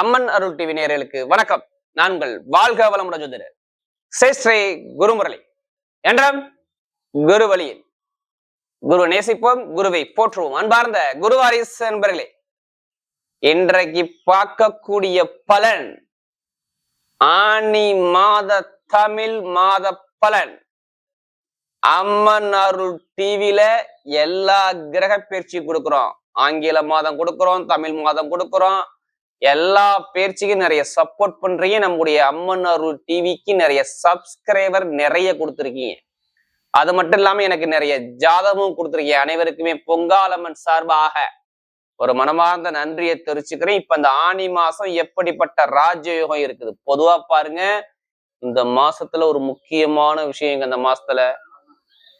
அம்மன் அருள் TV நேரலுக்கு வணக்கம். நாங்கள் வாழ்க வளமுடன் ஜோதிடர். ஸ்ரீ ஸ்ரீ குருமுரளி. என்றும் குரு வழியில் குரு நேசிப்போம் குருவை போற்றுவோம். அன்பார்ந்த குருவாரிஸ் என்பர்களே இன்றைக்கு பார்க்கக்கூடிய பலன் ஆனி மாத தமிழ் மாத பலன். அம்மன் அருள் டிவில எல்லா கிரக பயிற்சி கொடுக்குறோம். ஆங்கில மாதம் கொடுக்குறோம் தமிழ் மாதம் கொடுக்குறோம். எல்லா பேர்ச்சிக்கும் நிறைய சப்போர்ட் பண்றீங்க. நம்முடைய அம்மன் அருள் டிவிக்கு நிறைய சப்ஸ்கிரைபர் நிறைய கொடுத்துருக்கீங்க. அது மட்டும் இல்லாம எனக்கு நிறைய ஜாதகமும் கொடுத்துருக்கீங்க. அனைவருக்குமே பொங்காலம்மன் சார்பாக ஒரு மனமார்ந்த நன்றியை தெரிச்சுக்கிறேன் இப்ப இந்த ஆனி மாசம் எப்படிப்பட்ட ராஜயோகம் இருக்குது? பொதுவா பாருங்க இந்த மாசத்துல ஒரு முக்கியமான விஷயம் இந்த மாசத்துல?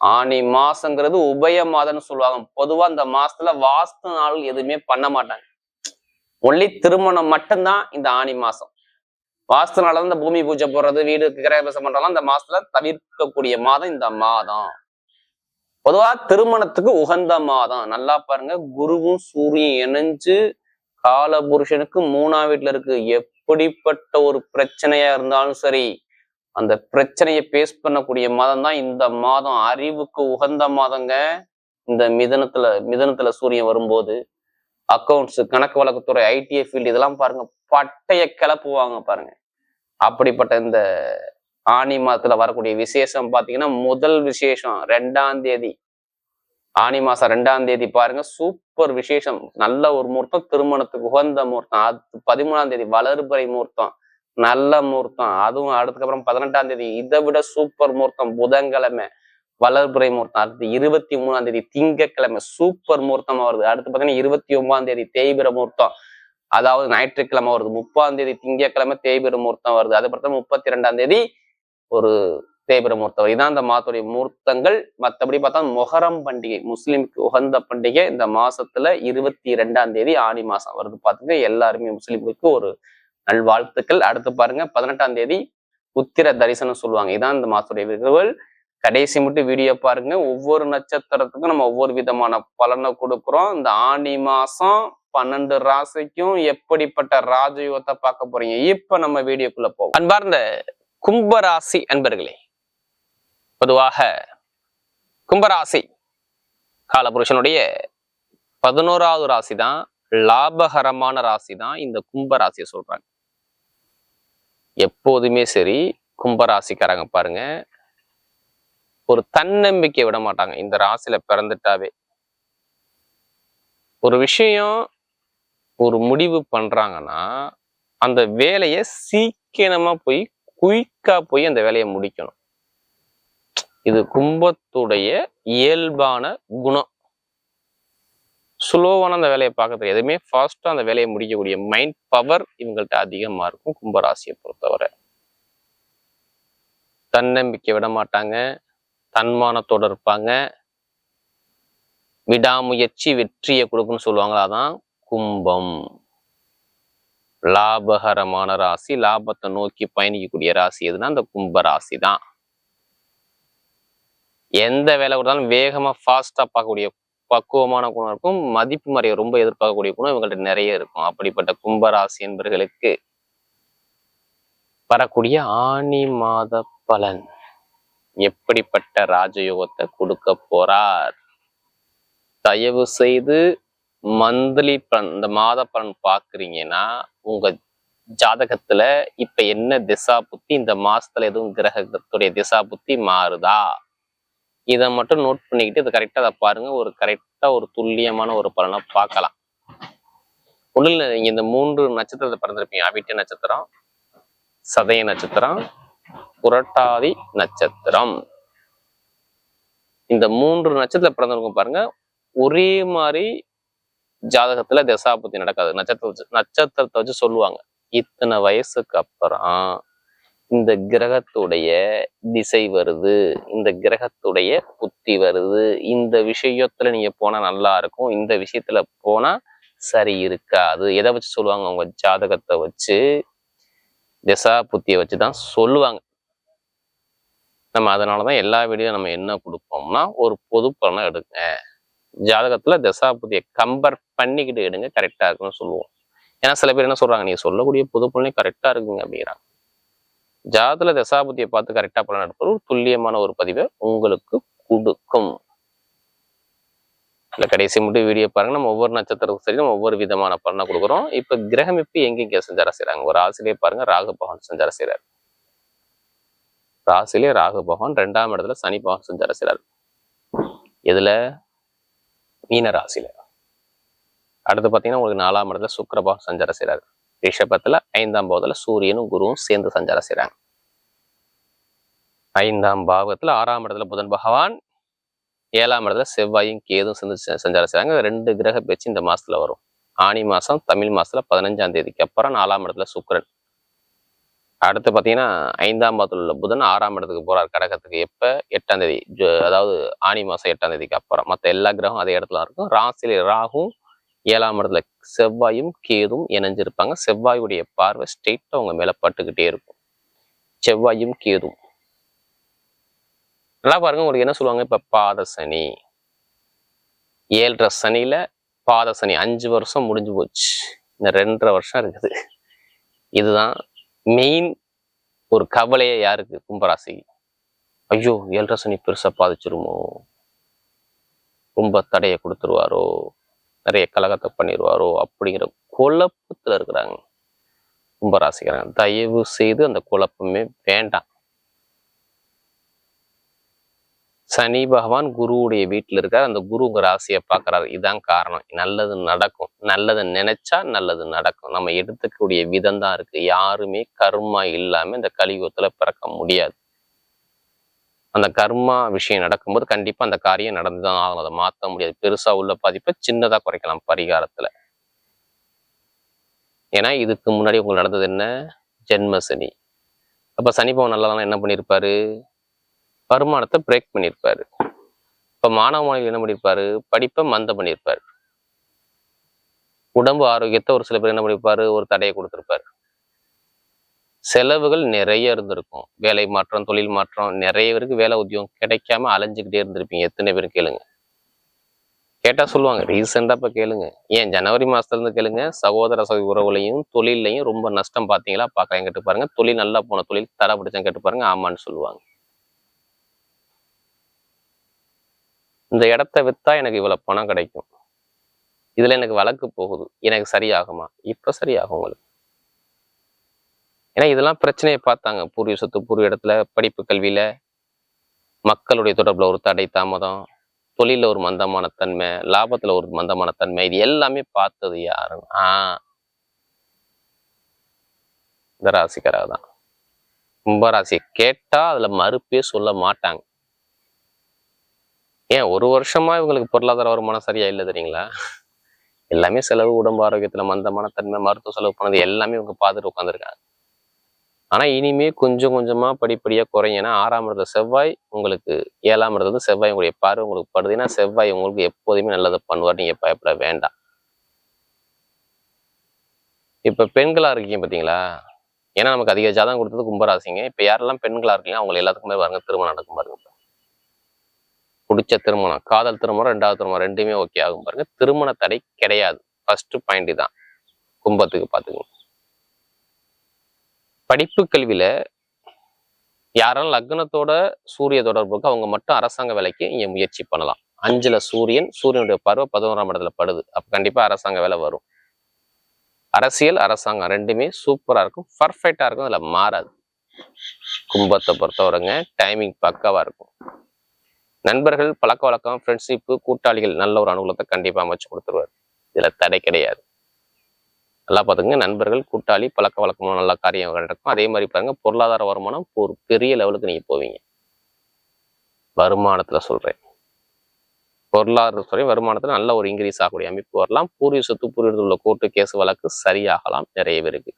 ஆனி மாசங்கிறது உபய மாதம்னு சொல்லுவாங்க. பொதுவா இந்த மாசத்துல வாஸ்து நாள் எதுவுமே பண்ண மாட்டாங்க. ஒன்லி திருமணம் மட்டும்தான் இந்த ஆனி மாசம். வாஸ்து நாள் இந்த பூமி பூஜை போடுறது வீடு கிரகபிரசம் பண்றதெல்லாம் இந்த மாசத்துல தவிர்க்கக்கூடிய மாதம் இந்த மாதம். பொதுவா திருமணத்துக்கு உகந்த மாதம். நல்லா பாருங்க குருவும் சூரியன் இணைஞ்சு கால புருஷனுக்கு மூணாம் வீட்டுல இருக்கு. எப்படிப்பட்ட ஒரு பிரச்சனையா இருந்தாலும் சரி அந்த பிரச்சனையை பேஸ் பண்ணக்கூடிய மாதம் தான் இந்த மாதம். அறிவுக்கு உகந்த மாதங்க. இந்த மிதனத்துல மிதனத்துல சூரியன் வரும்போது அக்கௌண்ட்ஸ் கணக்கு வழக்குத்துறை ஐடிஐ ஃபீல்டு இதெல்லாம் பாருங்க. பட்டைய கிளப்புவாங்க பாருங்க. அப்படிப்பட்ட இந்த ஆனி மாதத்துல வரக்கூடிய விசேஷம் பாத்தீங்கன்னா முதல் விசேஷம் ரெண்டாம் தேதி. ஆனி மாசம் ரெண்டாம் தேதி பாருங்க. சூப்பர் விசேஷம். நல்ல ஒரு முகூர்த்தம். திருமணத்துக்கு உகந்த முகூர்த்தம். அது பதிமூணாம் தேதி வளர்பறை முகூர்த்தம். நல்ல முகூர்த்தம். அதுவும் அடுத்துக்கப்புறம் பதினெட்டாம் தேதி. இதை விட சூப்பர் முகூர்த்தம். புதன்கிழமை. வளர்புரை முகூர்த்தம் அடுத்து இருபத்தி மூணாம் தேதி திங்கக்கிழமை சூப்பர் முகூர்த்தமா வருது. அடுத்து பார்த்தீங்கன்னா இருபத்தி ஒன்பதாம் தேதி தேய்பிர முகூர்த்தம் அதாவது ஞாயிற்றுக்கிழமை வருது. முப்பாம் தேதி திங்கக்கிழமை தேய்பிர முகூர்த்தம் வருது. அது பார்த்தா முப்பத்தி ரெண்டாம் தேதி ஒரு தேய்பிர முகூர்த்தம் வருது. இதான் இந்த மாதத்துடைய முகூர்த்தங்கள் மற்றபடி பார்த்தா மொஹரம் பண்டிகை முஸ்லீமுக்கு உகந்த பண்டிகை இந்த மாசத்துல இருபத்தி ரெண்டாம் தேதி ஆனி மாசம் வருது. பார்த்துங்க எல்லாருமே முஸ்லீம்களுக்கு ஒரு நல்வாழ்த்துக்கள். அடுத்து பாருங்க பதினெட்டாம் தேதி உத்திர தரிசனம் சொல்லுவாங்க. இதான் இந்த மாசத்துடைய விருதுகள் கடைசி மட்டும் வீடியோ பாருங்க. ஒவ்வொரு நட்சத்திரத்துக்கும் நம்ம ஒவ்வொரு விதமான பலனை கொடுக்குறோம். இந்த ஆனி மாசம் பன்னெண்டு ராசிக்கும் எப்படிப்பட்ட ராஜயோகத்தை பார்க்க போறீங்க? இப்ப நம்ம வீடியோக்குள்ள போவோம். அன்பார்ந்த கும்பராசி அன்பர்களே பொதுவாக கும்பராசி காலபுருஷனுடைய பதினோராவது ராசி தான் லாபகரமான ராசி தான் இந்த கும்பராசியை சொல்றாங்க. எப்போதுமே சரி கும்பராசிக்காரங்க பாருங்க ஒரு தன்னம்பிக்கை விட மாட்டாங்க. இந்த ராசியில பிறந்துட்டாவே. ஒரு விஷயம் ஒரு முடிவு பண்றாங்கன்னா அந்த வேலையை சீக்கிரமா போய் குயிக்கா போய் அந்த வேலையை முடிக்கணும். இது கும்பத்துடைய இயல்பான குணம். ஸ்லோவான அந்த வேலையை பார்க்கறதுக்கு எதுவுமே ஃபாஸ்டா அந்த வேலையை முடிக்கக்கூடிய மைண்ட் பவர் இவங்கள்ட்ட அதிகமா இருக்கும் கும்பராசியை பொறுத்தவரை. தன்னம்பிக்கை விட மாட்டாங்க. தன்மானத்தோட இருப்பாங்க. விடாமுயற்சி வெற்றியை கொடுக்குன்னு சொல்லுவாங்களா அதான் கும்பம். லாபகரமான ராசி லாபத்தை நோக்கி பயணிக்கக்கூடிய ராசி எதுனா அந்த கும்ப ராசி தான் எந்த வேலை கொடுத்தாலும் வேகமா ஃபாஸ்ட்டாக பார்க்கக்கூடிய பக்குவமான குணம் இருக்கும். மதிப்பு மறையை ரொம்ப எதிர்பார்க்கக்கூடிய குணம் இவங்கள்ட்ட நிறைய இருக்கும். அப்படிப்பட்ட கும்பராசி என்பர்களுக்கு வரக்கூடிய ஆனி மாத பலன். எப்படிப்பட்ட ராஜயோகத்தை கொடுக்க போறார்? தயவு செய்து மந்த்லி பலன் இந்த மாத பலன் பாக்குறீங்கன்னா உங்க ஜாதகத்துல இப்ப என்ன திசா புத்தி இந்த மாசத்துல எதுவும் கிரகத்துடைய திசா புத்தி மாறுதா? இதை மட்டும் நோட் பண்ணிக்கிட்டு இது கரெக்டா அதை பாருங்க. ஒரு கரெக்டா ஒரு துல்லியமான ஒரு பலனை பார்க்கலாம். ஒன்றும் இல்லை நீங்க இந்த மூன்று நட்சத்திரத்தை பிறந்திருப்பீங்க. அவிட்ட நட்சத்திரம் சதய நட்சத்திரம் புரட்டாதி நட்சத்திரம். இந்த மூன்று நட்சத்திரம் பிறந்தவங்க பாருங்க ஒரே மாதிரி ஜாதகத்துல தசாபுத்தி நடக்காது. நட்சத்திரம் வச்சு நட்சத்திரத்தை வச்சு சொல்லுவாங்க. இத்தனை வயசுக்கு அப்புறம் இந்த கிரகத்துடைய திசை வருது இந்த கிரகத்துடைய புத்தி வருது இந்த விஷயத்துல நீங்க போனா நல்லா இருக்கும் இந்த விஷயத்துல போனா சரி இருக்காது. எதை வச்சு சொல்லுவாங்க? உங்க ஜாதகத்தை வச்சு திசா புத்தியை வச்சுதான் சொல்லுவாங்க. நம்ம அதனால தான் எல்லா வீடியோ நம்ம என்ன கொடுப்போம்னா ஒரு பொது பலனை எடுங்க. ஜாதகத்தில் தசாபுதியை கம்பேர் பண்ணிக்கிட்டு எடுங்க கரெக்டாக இருக்குன்னு சொல்லுவோம். ஏன்னா சில பேர் என்ன சொல்றாங்க நீங்கள் சொல்லக்கூடிய புது பலனே கரெக்டாக இருக்குங்க அப்படிங்கிறாங்க. ஜாதத்தில் தசாபதியை பார்த்து கரெக்டாக பலன் எடுப்பது ஒரு துல்லியமான ஒரு பதிவை உங்களுக்கு கொடுக்கும். இல்லை கடைசி மட்டும் வீடியோ பாருங்க. நம்ம ஒவ்வொரு நட்சத்திரத்துக்கும் சரி நம்ம ஒவ்வொரு விதமான பலனை கொடுக்குறோம். இப்போ கிரகம் இப்ப எங்கெங்க சஞ்சாரம் செய்கிறாங்க ஒரு ராசிலே பாருங்க ராகு பகவான் சஞ்சாரம் செய்கிறார் ராசிலே ராகு பகவான் ரெண்டாம் இடத்துல சனி பகவான் சஞ்சாரம் இதுல மீன ராசியில. அடுத்து பாத்தீங்கன்னா உங்களுக்கு நாலாம் இடத்துல சுக்கிர பகவான் சஞ்சாரம் செய்றாரு. ரிஷபத்துல ஐந்தாம் பாவத்துல சூரியனும் குருவும் சேர்ந்து சஞ்சாரம் செய்றாங்க. ஐந்தாம் பாவத்துல ஆறாம் இடத்துல புதன் பகவான் ஏழாம் இடத்துல செவ்வாயும் கேதும் சேர்ந்து செ- சஞ்சாரம் செய்றாங்க. ரெண்டு கிரக பேச்சு இந்த மாசத்துல வரும். ஆனி மாசம் தமிழ் மாசத்துல பதினஞ்சாம் தேதிக்கு அப்புறம் நாலாம் இடத்துல சுக்கிரன். அடுத்து பார்த்தீங்கன்னா ஐந்தாம் பாவத்தில் உள்ள புதன் ஆறாம் இடத்துக்கு போறார் கடகத்துக்கு. எப்போ? எட்டாம் தேதி. அதாவது ஆனி மாசம் எட்டாம் தேதிக்கு அப்புறம். மற்ற எல்லா கிரகம் அதே இடத்துல இருக்கும். ராசியில ராகும் ஏழாம் இடத்துல செவ்வாயும் கேதும் இணைஞ்சிருப்பாங்க. செவ்வாயுடைய பார்வை ஸ்ட்ரெயிட்டாக அவங்க மேலே பட்டுக்கிட்டே இருக்கும். செவ்வாயும் கேதும் நல்லா பாருங்க உங்களுக்கு என்ன சொல்லுவாங்க? இப்போ பாத சனி. ஏழரை சனியில் பாத சனி. அஞ்சு வருஷம் முடிஞ்சு போச்சு. இந்த ரெண்டரை வருஷம் இருக்குது. இதுதான் மெயின் ஒரு கவலையே யாருக்கு? கும்பராசி ஐயோ ஏழரை சனி பெருசா பாதிச்சிருமோ? ரொம்ப தடையை கொடுத்துருவாரோ? நிறைய கலகத்தை பண்ணிடுவாரோ அப்படிங்கிற குழப்பத்தில் இருக்கிறாங்க. கும்பராசிக்கிறாங்க தயவு செய்து அந்த குழப்பமே வேண்டாம். சனி பகவான் குருவுடைய வீட்டுல இருக்கார். அந்த குரு உங்க ராசியை பார்க்கறாரு. இதுதான் காரணம். நல்லது நடக்கும். நல்லதை நினைச்சா நல்லது நடக்கும். நம்ம எடுத்துக்கூடிய விதம் தான் இருக்கு. யாருமே கர்மா இல்லாம இந்த கலியுகத்தில் பிறக்க முடியாது. அந்த கர்மா விஷயம் நடக்கும்போது கண்டிப்பா அந்த காரியம் நடந்துதான் ஆகணும். அதை மாத்த முடியாது. பெருசா உள்ள பாதிப்பை சின்னதா குறைக்கலாம் பரிகாரத்துல. ஏன்னா இதுக்கு முன்னாடி உங்களுக்கு நடந்தது என்ன? ஜென்ம சனி அப்ப சனி பவன் நல்லதான் என்ன பண்ணியிருப்பாரு வருமானத்தை பிரேக் பண்ணியிருப்பாரு இப்போ மாணவ மாணவி என்ன பண்ணியிருப்பாரு படிப்பை மந்த பண்ணியிருப்பாரு உடம்பு ஆரோக்கியத்தை ஒரு சில பேர் என்ன பண்ணியிருப்பாரு ஒரு தடையை கொடுத்துருப்பாரு. செலவுகள் நிறைய இருந்திருக்கும். வேலை மாற்றம் தொழில் மாற்றம் நிறைய பேருக்கு வேலை உத்தியோகம் கிடைக்காம அலைஞ்சுக்கிட்டே இருந்திருப்பீங்க. எத்தனை பேர் கேளுங்க. கேட்டா சொல்லுவாங்க ரீசெண்டாக இப்போ கேளுங்க. ஏன் ஜனவரி மாதத்துலேருந்து கேளுங்க. சகோதர சகோதரி உறவுலையும் தொழிலையும் ரொம்ப நஷ்டம் பார்த்தீங்களா? பார்க்குறேன் கேட்டு பாருங்க. தொழில் நல்லா போன தொழில் தடை பிடிச்சேன் கேட்டு பாருங்க. ஆமான்னு சொல்லுவாங்க. இந்த இடத்த வித்தா எனக்கு இவ்வளோ பணம் கிடைக்கும். இதில் எனக்கு வழக்கு போகுது. எனக்கு சரியாகுமா? இப்போ சரியாகும் உங்களுக்கு. ஏன்னா இதெல்லாம் பிரச்சனையை பார்த்தாங்க. பூர்வீக சொத்து பூர்வீக இடத்துல படிப்பு கல்வியில மக்களுடைய தொடர்பில் ஒரு தடை தாமதம் தொழிலில் ஒரு மந்தமான தன்மை லாபத்தில் ஒரு மந்தமான தன்மை இது எல்லாமே பார்த்தது யாரு ஆஹ் இந்த ராசிக்காராக தான் கும்பராசி கேட்டால் அதில் மறுப்பே சொல்ல மாட்டாங்க. ஏன் ஒரு வருஷமா இவங்களுக்கு பொருளாதார வருமானம் சரியா இல்லை தெரியுங்களா? எல்லாமே செலவு உடம்பு ஆரோக்கியத்துல மந்தமான தன்மை மருத்துவ செலவு பண்ணது எல்லாமே இவங்க பார்த்துட்டு உட்காந்துருக்காங்க ஆனா இனிமே கொஞ்சம் கொஞ்சமா படிப்படியா குறையும். ஏன்னா ஆறாம் இடத்துல செவ்வாய் உங்களுக்கு ஏழாம் இடத்துல செவ்வாய் உங்களுடைய பார்வை உங்களுக்கு படுதுன்னா செவ்வாய் உங்களுக்கு எப்போதுமே நல்லதை பண்ணுவார். நீங்க பயப்பட வேண்டாம். இப்ப பெண்களா இருக்கீங்க பாத்தீங்களா? ஏன்னா நமக்கு அதிக ஜாதகம் கொடுத்தது கும்பராசிங்க. இப்ப யாரெல்லாம் பெண்களா இருக்கீங்க அவங்க எல்லாத்துக்குமே பாருங்க திருமணம் நடக்கும் பாருங்க. பிடிச்ச திருமணம். காதல் திருமணம் ரெண்டாவது திருமணம் ரெண்டுமே ஓகே ஆகும் பாருங்க. திருமண தடை கிடையாது. ஃபர்ஸ்ட் பாயிண்ட் தான். கும்பத்துக்கு பார்த்துக்கணும். படிப்பு கல்வியில யாரும் லக்னத்தோட சூரிய தொடர்புக்கு அவங்க மட்டும் அரசாங்க வேலைக்கு இங்க முயற்சி பண்ணலாம். அஞ்சுல சூரியன் சூரியனுடைய பருவ பதினோராம் இடத்துல படுது. அப்ப கண்டிப்பா அரசாங்க வேலை வரும். அரசியல் அரசாங்கம் ரெண்டுமே சூப்பரா இருக்கும். பர்ஃபெக்டா இருக்கும். அதுல மாறாது. கும்பத்தை பொறுத்தவரைங்க டைமிங் பக்காவா இருக்கும். நண்பர்கள் பழக்க வழக்கம் ஃப்ரெண்ட்ஷிப்பு கூட்டாளிகள் நல்ல ஒரு அனுகூலத்தை கண்டிப்பா அமைச்சு கொடுத்துருவாரு. இதுல தடை கிடையாது. நல்லா பார்த்துங்க நண்பர்கள் கூட்டாளி பழக்க வழக்கமான நல்ல காரியம் நடக்கும். அதே மாதிரி பாருங்க பொருளாதார வருமானம் ஒரு பெரிய லெவலுக்கு நீங்க போவீங்க. வருமானத்துல சொல்றேன். பொருளாதார துறை வருமானத்துல நல்ல ஒரு இன்க்ரீஸ் ஆகக்கூடிய அமைப்பு வரலாம். பூர்வீக சொத்து பூர்வீகத்தில் உள்ள கோர்ட்டு கேஸ் வழக்கு சரியாகலாம். நிறைய பேருக்கு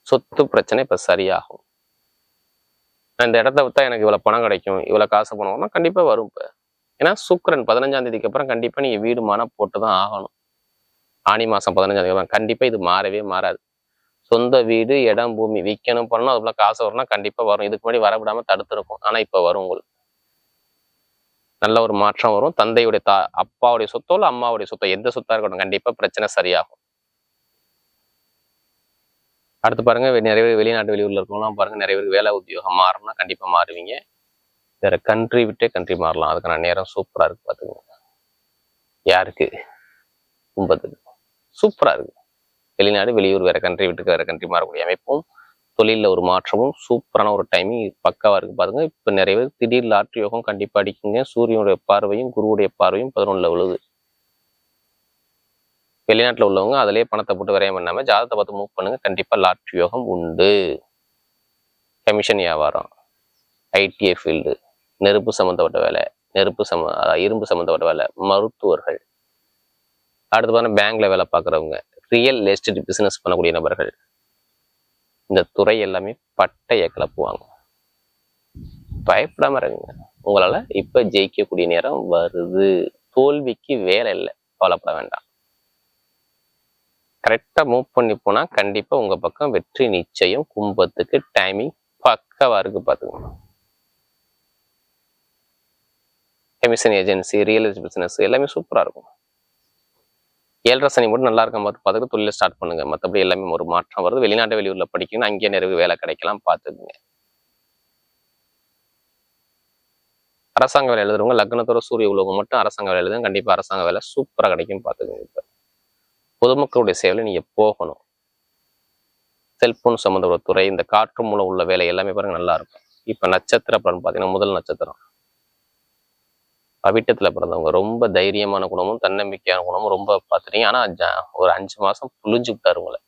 சொத்து பிரச்சனை இப்ப சரியாகும். நான் இந்த இடத்த வித்தா எனக்கு இவ்வளோ பணம் கிடைக்கும் இவ்வளோ காசு பணம்னா கண்டிப்பா வரும் இப்போ. ஏன்னா சுக்கரன் பதினஞ்சாம் தேதிக்கு அப்புறம் கண்டிப்பாக நீங்கள் வீடு மன போட்டு தான் ஆகணும். ஆனி மாசம் பதினஞ்சாம் தேதி கண்டிப்பாக கண்டிப்பா இது மாறவே மாறாது. சொந்த வீடு இடம் பூமி விற்கணும் பண்ணணும் அதுக்குள்ள காசு வரும்னா கண்டிப்பா வரும். இதுக்கு முன்னாடி வரவிடாமல் தடுத்துருக்கும். ஆனா இப்ப வரும் உங்களுக்கு. நல்ல ஒரு மாற்றம் வரும். தந்தையுடைய தா அப்பாவுடைய சொத்தோ இல்லை அம்மாவுடைய சொத்தோ எந்த சொத்தாக இருக்கட்டும் கண்டிப்பாக பிரச்சனை சரியாகும். அடுத்து பாருங்க வெ- நிறைய பேர் வெளிநாட்டு வெளியூர்ல இருக்கவங்களாம் பாருங்க நிறைய பேர் வேலை உத்தியோகம் மாறணும்னா கண்டிப்பா மாறுவீங்க. வேற கண்ட்ரி விட்டே கண்ட்ரி மாறலாம். அதுக்கான நேரம் சூப்பரா இருக்கு பாத்துக்கோங்க. யாருக்கு? கும்பத்துக்கு சூப்பரா இருக்கு. வெளிநாடு வெளியூர் வேற கண்ட்ரி விட்டுக்கு வேற கண்ட்ரி மாறக்கூடிய அமைப்பும் தொழிலில் ஒரு மாற்றமும் சூப்பரான ஒரு டைமிங் பக்காவாக இருக்குது பாருங்க இப்போ நிறைய பேர் திடீர் லாட்ரி யோகம் கண்டிப்பாக அடிக்குங்க. சூரியனுடைய பார்வையும் குருவுடைய பார்வையும் பதினொன்றில் விழுது. வெளிநாட்டில் உள்ளவங்க அதிலேயே பணத்தை போட்டு விரயம் பண்ணாமல் ஜாதகத்தை பார்த்து மூவ் பண்ணுங்க. கண்டிப்பாக லாட்ரி யோகம் உண்டு. கமிஷன் வியாபாரம் ஐடிஐ ஃபீல்டு நெருப்பு சம்மந்தப்பட்ட வேலை நெருப்பு சம்ம இரும்பு சம்மந்தப்பட்ட வேலை மருத்துவர்கள். அடுத்து பார்த்தா பேங்க்ல வேலை பார்க்குறவங்க ரியல் எஸ்டேட் பிஸ்னஸ் பண்ணக்கூடிய நபர்கள். இந்த துறை எல்லாமே பட்டையை கிளப்புவாங்க. பயப்படாம இருங்க. உங்களால் இப்போ ஜெயிக்கக்கூடிய நேரம் வருது. தோல்விக்கு வேலை இல்லை. கவலைப்பட வேண்டாம். கரெக்டா மூவ் பண்ணி போனா கண்டிப்பா உங்க பக்கம் வெற்றி நிச்சயம். கும்பத்துக்கு டைமிங் பக்கவாக இருக்கு பாத்துக்கோங்க. Commission agency real estate business எல்லாமே சூப்பரா இருக்கும். ஏழரை சனி மட்டும் நல்லா இருக்க பார்த்து பார்த்துட்டு தொழில ஸ்டார்ட் பண்ணுங்க. மற்றபடி எல்லாமே ஒரு மாற்றம் வருது. வெளிநாட்டு வெளியூரில் படிக்கணும் அங்கேயே நிறைய வேலை கிடைக்கலாம் பார்த்துக்குங்க அரசாங்க வேலை எழுதுறவங்க லக்னத்தோட சூரிய உலகம் மட்டும் அரசாங்க வேலை எழுதுங்க. கண்டிப்பாக அரசாங்க வேலை சூப்பராக கிடைக்கும் பார்த்துக்குங்க இப்போ. பொதுமக்களுடைய சேவையில நீங்க போகணும். செல்போன் சம்மந்தப்பட்ட துறை இந்த காற்று மூலம் உள்ள வேலை எல்லாமே பாருங்க நல்லா இருக்கும். இப்ப நட்சத்திர பலன் பார்த்தீங்கன்னா முதல் நட்சத்திரம். அவிட்டத்தில் பிறந்தவங்க. ரொம்ப தைரியமான குணமும் தன்னம்பிக்கையான குணமும் ரொம்ப பார்த்துட்டீங்க ஆனா ஜ- ஒரு அஞ்சு மாசம் புளிஞ்சு விட்டாரு உங்களை.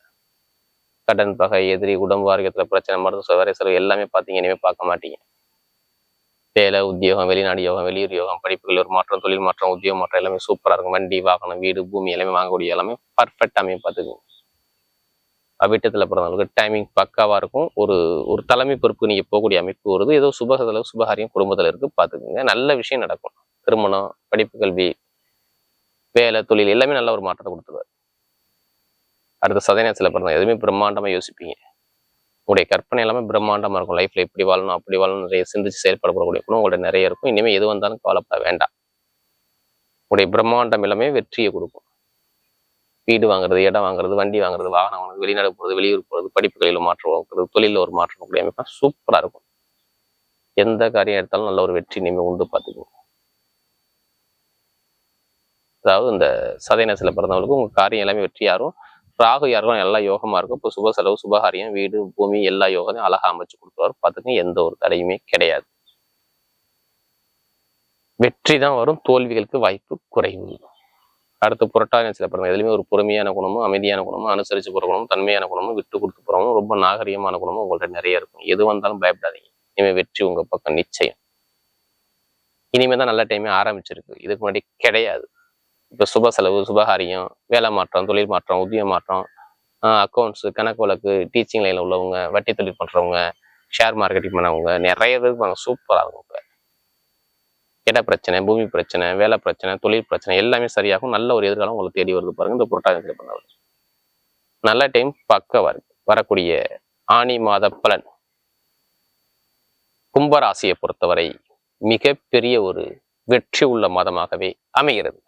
கடன் பகை எதிரி உடம்பு ஆரோக்கியத்துல பிரச்சனை மருத்துவ வேலை செலவு எல்லாமே பார்த்தீங்க இனிமே பார்க்க மாட்டீங்க. வேலை உத்தியோகம் வெளிநாடு யோகம் வெளியூர் யோகம் படிப்புகள் ஒரு மாற்றம் தொழில் மாற்றம் உத்தியோக மாற்றம் எல்லாமே சூப்பராக இருக்கும். வண்டி வாகனம் வீடு பூமி எல்லாமே வாங்கக்கூடிய எல்லாமே பர்ஃபெக்ட் அமையும் பார்த்துக்குங்க. அவிட்டத்துல பிறந்தவங்களுக்கு டைமிங் பக்காவாக இருக்கும். ஒரு ஒரு தலைமை பொறுப்பு நீங்கள் போகக்கூடிய அமைப்பு வருது. ஏதோ சுப செலவு சுபகாரியம் குடும்பத்தில் இருக்கு பாத்துக்குங்க நல்ல விஷயம் நடக்கும். திருமணம் படிப்பு கல்வி வேலை தொழில் எல்லாமே நல்ல ஒரு மாற்றத்தை கொடுத்துருவாரு. அடுத்த சதயநேரத்தில் பிறந்த எதுவுமே பிரம்மாண்டமாக யோசிப்பீங்க. உங்களுடைய கற்பனை எல்லாமே பிரம்மாண்டமாக இருக்கும். லைஃப்ல இப்படி வாழணும் அப்படி வாழணும் நிறைய சிந்திச்சு செயல்படக்கூடிய குணம் உங்கள்ட்ட நிறைய இருக்கும். இனிமே எது வந்தாலும் கவலைப்பட வேண்டாம். உங்களுடைய பிரம்மாண்டம் எல்லாமே வெற்றியை கொடுக்கும். வீடு வாங்குறது இடம் வாங்குறது வண்டி வாங்குறது வாகனம் வாங்குறது வெளிநாடு போகிறது வெளியூர் போகிறது படிப்புகளில் மாற்றம் வாங்குறது தொழிலில் ஒரு மாற்றம் கூடிய அமைப்பாக சூப்பராக இருக்கும். எந்த காரியம் எடுத்தாலும் நல்ல ஒரு வெற்றி இனிமேல் உண்டு பார்த்துக்கோங்க. அதாவது இந்த சதயநேசத்தில் பிறந்தவங்களுக்கு உங்கள் காரியம் எல்லாமே வெற்றி யாரும் ராகு யாருக்கும் எல்லா யோகமா இருக்கும். இப்போ சுப செலவு சுபகாரியம் வீடு பூமி எல்லா யோகத்தையும் அழகா அமைச்சு கொடுத்துருவாரு. பார்த்துக்கங்க எந்த ஒரு தடையுமே கிடையாது. வெற்றி தான் வரும். தோல்விகளுக்கு வாய்ப்பு குறைவு. அடுத்து புரட்டாதி சில படம் எதுலையுமே ஒரு பொறுமையான குணமும் அமைதியான குணமும் அனுசரிச்சு போற குணமும் தன்மையான குணமும் விட்டு கொடுத்து போகிறவங்க ரொம்ப நாகரிகமான குணமும் உங்கள்கிட்ட நிறைய இருக்கும். எது வந்தாலும் பயப்படாதீங்க. இனிமே வெற்றி உங்க பக்கம் நிச்சயம். இனிமேல் தான் நல்ல டைமே ஆரம்பிச்சிருக்கு. இதுக்கு முன்னாடி கிடையாது. இப்போ சுப செலவு சுபகாரியம் வேலை மாற்றம் தொழில் மாற்றம் உத்தியோக மாற்றம் அக்கௌண்ட்ஸ் கணக்கு வழக்கு டீச்சிங் லைனில் உள்ளவங்க வட்டி தொழில் பண்ணுறவங்க ஷேர் மார்க்கெட்டிங் பண்ணவங்க நிறைய பேர் இருப்பாங்க. சூப்பராக இருக்கும் இப்போ. இட பிரச்சனை பூமி பிரச்சனை வேலை பிரச்சனை தொழில் பிரச்சனை எல்லாமே சரியாகும். நல்ல ஒரு எதிர்காலம் உங்களை தேடி வருது பாருங்க. இந்த புரட்டாசி பண்ணவர் நல்ல டைம் பக்கவா இருக்கு. வரக்கூடிய ஆணி மாத பலன். கும்பராசியை பொறுத்தவரை மிகப்பெரிய ஒரு வெற்றி உள்ள மாதமாகவே அமைகிறது.